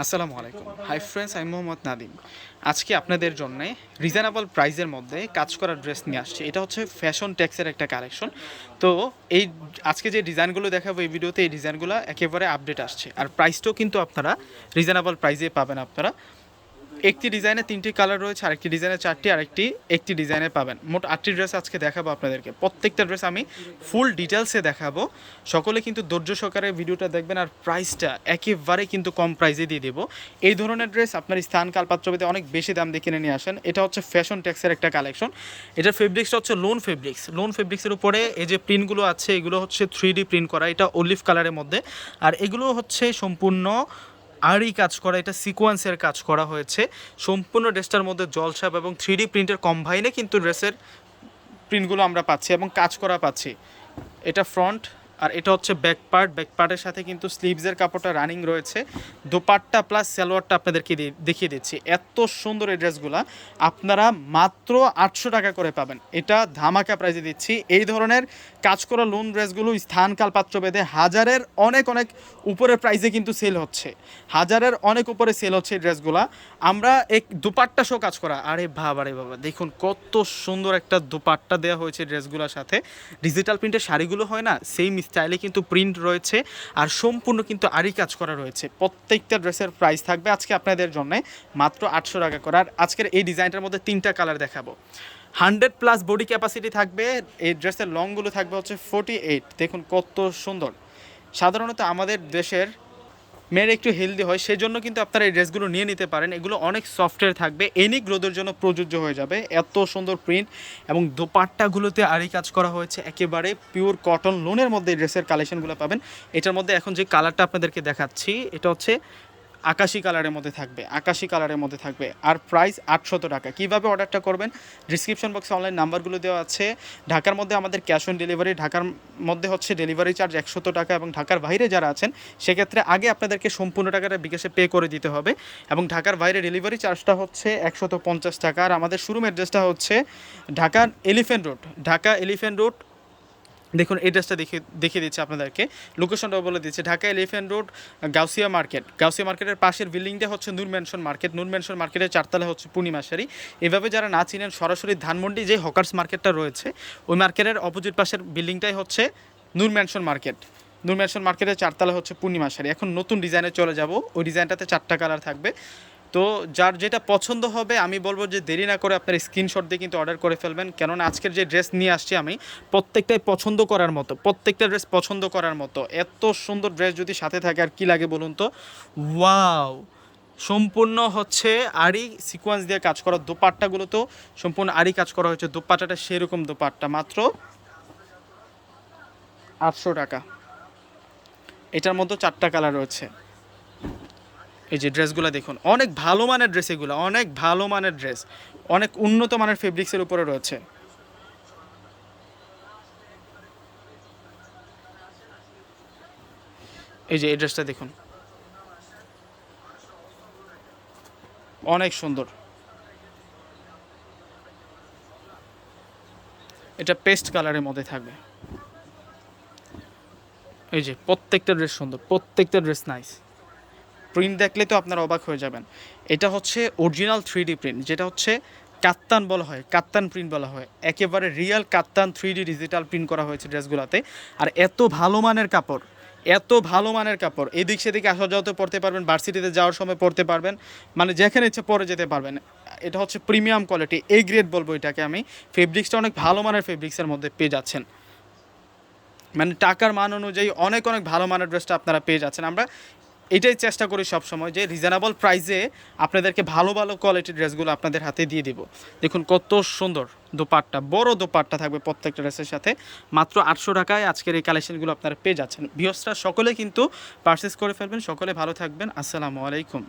আসসালামু আলাইকুম। Hi friends আমি মোহাম্মদ নাদিম আজকে আপনাদের জন্য রিজনেবল প্রাইসের মধ্যে কাজ করা ড্রেস নিয়ে আসছি। এটা হচ্ছে ফ্যাশন ট্যাক্সের একটা কালেকশন তো এই আজকে যে ডিজাইনগুলো দেখাবো এই ভিডিওতে এই ডিজাইনগুলো একেবারে আপডেট আসছে। আর প্রাইসটাও কিন্তু আপনারা রিজনেবল প্রাইসে পাবেন আপনারা। একটি ডিজাইনে তিনটি কালার রয়েছে, আরেকটি ডিজাইনে চারটি, আরেকটি একটি ডিজাইনে পাবেন। মোট আটটি ড্রেস আজকে দেখাবো আপনাদেরকে। প্রত্যেকটা ড্রেস আমি ফুল ডিটেলসে দেখাবো। সকলে কিন্তু ধৈর্য সহকারে ভিডিওটা দেখবেন আর প্রাইসটা একেবারে কিন্তু কম প্রাইসে দিয়ে দেবো। এই ধরনের ড্রেস আপনার স্থান, কালপাত্রবিতে অনেক বেশি দাম দিয়ে কিনে নিয়ে আসেন। এটা হচ্ছে ফ্যাশন ট্যাক্সের একটা কালেকশন। এটার ফেব্রিক্সটা হচ্ছে লোন ফেব্রিক্স। লোন ফেব্রিক্সের উপরে এই যে প্রিন্টগুলো আছে, এগুলো হচ্ছে থ্রি প্রিন্ট করা। এটা অলিভ কালারের মধ্যে। আর এগুলো হচ্ছে সম্পূর্ণ আরই কাজ করা, এটা সিকোয়েন্সের কাজ করা হয়েছে। সম্পূর্ণ ড্রেসটার মধ্যে জলসাপ এবং থ্রি প্রিন্টের কম্বাইনে কিন্তু ড্রেসের প্রিন্টগুলো আমরা পাচ্ছি এবং কাজ করা পাচ্ছি। এটা ফ্রন্ট আর এটা হচ্ছে ব্যাক পার্ট ব্যাক পার্টের সাথে কিন্তু স্লিভসের কাপড়টা রানিং রয়েছে। দোপাট্টা প্লাস সালোয়ারটা আপনাদেরকে দেখিয়ে দিচ্ছি। এত সুন্দর এই ড্রেসগুলো আপনারা মাত্র আটশো টাকা করে পাবেন। এটা ধামাকা প্রাইজে দিচ্ছি। এই ধরনের কাজ করা লোন ড্রেসগুলো স্থান কাল পাত্র বেঁধে হাজারের অনেক অনেক উপরের প্রাইজে কিন্তু সেল হচ্ছে। হাজারের অনেক উপরে সেল হচ্ছে এই ড্রেসগুলা আমরা এক দুপাট্টা শো কাজ করা। আরে বাবা আরে বাবা, দেখুন কত সুন্দর একটা দুপাট্টা দেওয়া হয়েছে ড্রেসগুলোর সাথে। ডিজিটাল প্রিন্টের শাড়িগুলো হয় না সেম স্টাইলে কিন্তু প্রিন্ট রয়েছে আর সম্পূর্ণ কিন্তু আরই কাজ করা রয়েছে। প্রত্যেকটা ড্রেসের প্রাইস থাকবে আজকে আপনাদের জন্য মাত্র আটশো টাকা করে। আর আজকের এই ডিজাইনটার মধ্যে তিনটা কালার দেখাবো। হান্ড্রেড প্লাস বডি ক্যাপাসিটি থাকবে, এই ড্রেসের লংগুলো থাকবে হচ্ছে ফোর্টি এইট দেখুন কত সুন্দর। সাধারণত আমাদের দেশের মেয়ের একটু হেলদি হয় সেই জন্য কিন্তু আপনারা এই ড্রেসগুলো নিয়ে নিতে পারেন। এগুলো অনেক সফটওয়্যার থাকবে। এনি গ্রোদের জন্য প্রযোজ্য হয়ে যাবে। এত সুন্দর প্রিন্ট এবং দোপাট্টাগুলোতে আরই কাজ করা হয়েছে। একেবারে পিওর কটন লোনের মধ্যে ড্রেসের কালেকশনগুলো পাবেন। এটার মধ্যে এখন যে কালারটা আপনাদেরকে দেখাচ্ছি, এটা হচ্ছে আকাশি কালারের মধ্যে থাকবে, আকাশি কালারের মধ্যে থাকবে। আর প্রাইস আটশত টাকা। কীভাবে অর্ডারটা করবেন? ডিসক্রিপশন বক্সে অনলাইন নাম্বারগুলো দেওয়া আছে। ঢাকার মধ্যে আমাদের ক্যাশ অন ডেলিভারি ঢাকার মধ্যে হচ্ছে ডেলিভারি চার্জ একশত টাকা এবং ঢাকার বাইরে যারা আছেন, সেক্ষেত্রে আগে আপনাদেরকে সম্পূর্ণ টাকাটা বিকাশে পে করে দিতে হবে। এবং ঢাকার বাইরে ডেলিভারি চার্জটা হচ্ছে একশত পঞ্চাশ টাকা। আর আমাদের শোরুম অ্যাড্রেসটা হচ্ছে ঢাকার Elephant Road Dhaka Elephant Road দেখুন, এই ড্রেসটা দেখে, দেখিয়ে দিচ্ছে আপনাদেরকে। লোকেশনটাও বলে দিচ্ছে। Dhaka Elephant Road Gausia market Gausia মার্কেটের পাশের বিল্ডিংটা হচ্ছে Noor Mansion market Noor Mansion মার্কেটের চারতলা হচ্ছে পূর্ণিমা শাড়ি এভাবে যারা না চিনেন, সরাসরি ধানমন্ডি যে হকার্স মার্কেটটা রয়েছে, ওই মার্কেটের অপোজিট পাশের বিল্ডিংটাই হচ্ছে Noor Mansion market Noor Mansion মার্কেটের চারতলা হচ্ছে পূর্ণিমা শাড়ি এখন নতুন ডিজাইনে চলে যাব। ওই ডিজাইনটাতে চারটা কালার থাকবে। তো যার যেটা পছন্দ হবে, আমি বলব যে দেরি না করে আপনার স্ক্রিনশট দিয়ে কিন্তু অর্ডার করে ফেলবেন। কেননা আজকের যে ড্রেস নিয়ে আসছি আমি, প্রত্যেকটাই পছন্দ করার মতো, প্রত্যেকটা ড্রেস পছন্দ করার মতো। এত সুন্দর ড্রেস যদি সাথে থাকে, আর কি লাগে বলুন তো? ওয়াও সম্পূর্ণ হচ্ছে আড়ি সিকোয়েন্স দিয়ে কাজ করা দোপাট্টাগুলো তো, সম্পূর্ণ আড়ি কাজ করা হয়েছে। দোপাট্টাটা সেরকম দোপাট্টা, মাত্র আটশো টাকা। এটার মধ্যে চারটা কালার রয়েছে। এই যে ড্রেসগুলো দেখুন, অনেক ভালো মানের ড্রেস এগুলো, অনেক ভালো মানের ড্রেস, অনেক উন্নত মানের ফেব্রিক্সের উপরে রয়েছে। এই যে এই ড্রেসটা দেখুন। অনেক সুন্দর। এটা পেস্ট কালারের মধ্যে থাকবে। এই যে প্রত্যেকটা ড্রেস সুন্দর, প্রত্যেকটা ড্রেস নাইস প্রিন্ট দেখলে তো আপনারা অবাক হয়ে যাবেন। এটা হচ্ছে অরিজিনাল থ্রি প্রিন্ট যেটা হচ্ছে কাত্তান বলা হয় কাত্তান প্রিন্ট বলা হয়। একেবারে real katan three digital print করা হয়েছে ড্রেসগুলোতে। আর এত ভালো মানের কাপড়, এত ভালো মানের কাপড়, এদিক সেদিকে আসা যাওয়াতে পড়তে পারবেন ভার্সিটিতে যাওয়ার সময় পড়তে পারবেন মানে যেখানে ইচ্ছে পরে যেতে পারবেন। এটা হচ্ছে প্রিমিয়াম কোয়ালিটি এই গ্রেড বলব এটাকে আমি। ফেব্রিক্সটা অনেক ভালো মানের ফেব্রিক্সের মধ্যে পেয়ে যাচ্ছেন। মানে টাকার মান অনুযায়ী অনেক অনেক ভালো মানের ড্রেসটা আপনারা পেয়ে যাচ্ছেন। আমরা এটাই চেষ্টা করি সব সময় যে রিজনেবল প্রাইসে আপনাদেরকে ভালো ভালো কোয়ালিটির ড্রেসগুলো আপনাদের হাতে দিয়ে দিব। দেখুন কত সুন্দর দোপাট্টা, বড় দোপাট্টা থাকবে প্রত্যেকটা ড্রেসের সাথে। মাত্র আটশো টাকায় আজকের এই কালেকশনগুলো আপনারা পেয়ে যাচ্ছেন। ভিওসরা সকলে কিন্তু পারচেস করে ফেলবেন, সকলে ভালো থাকবেন। আসসালামু আলাইকুম।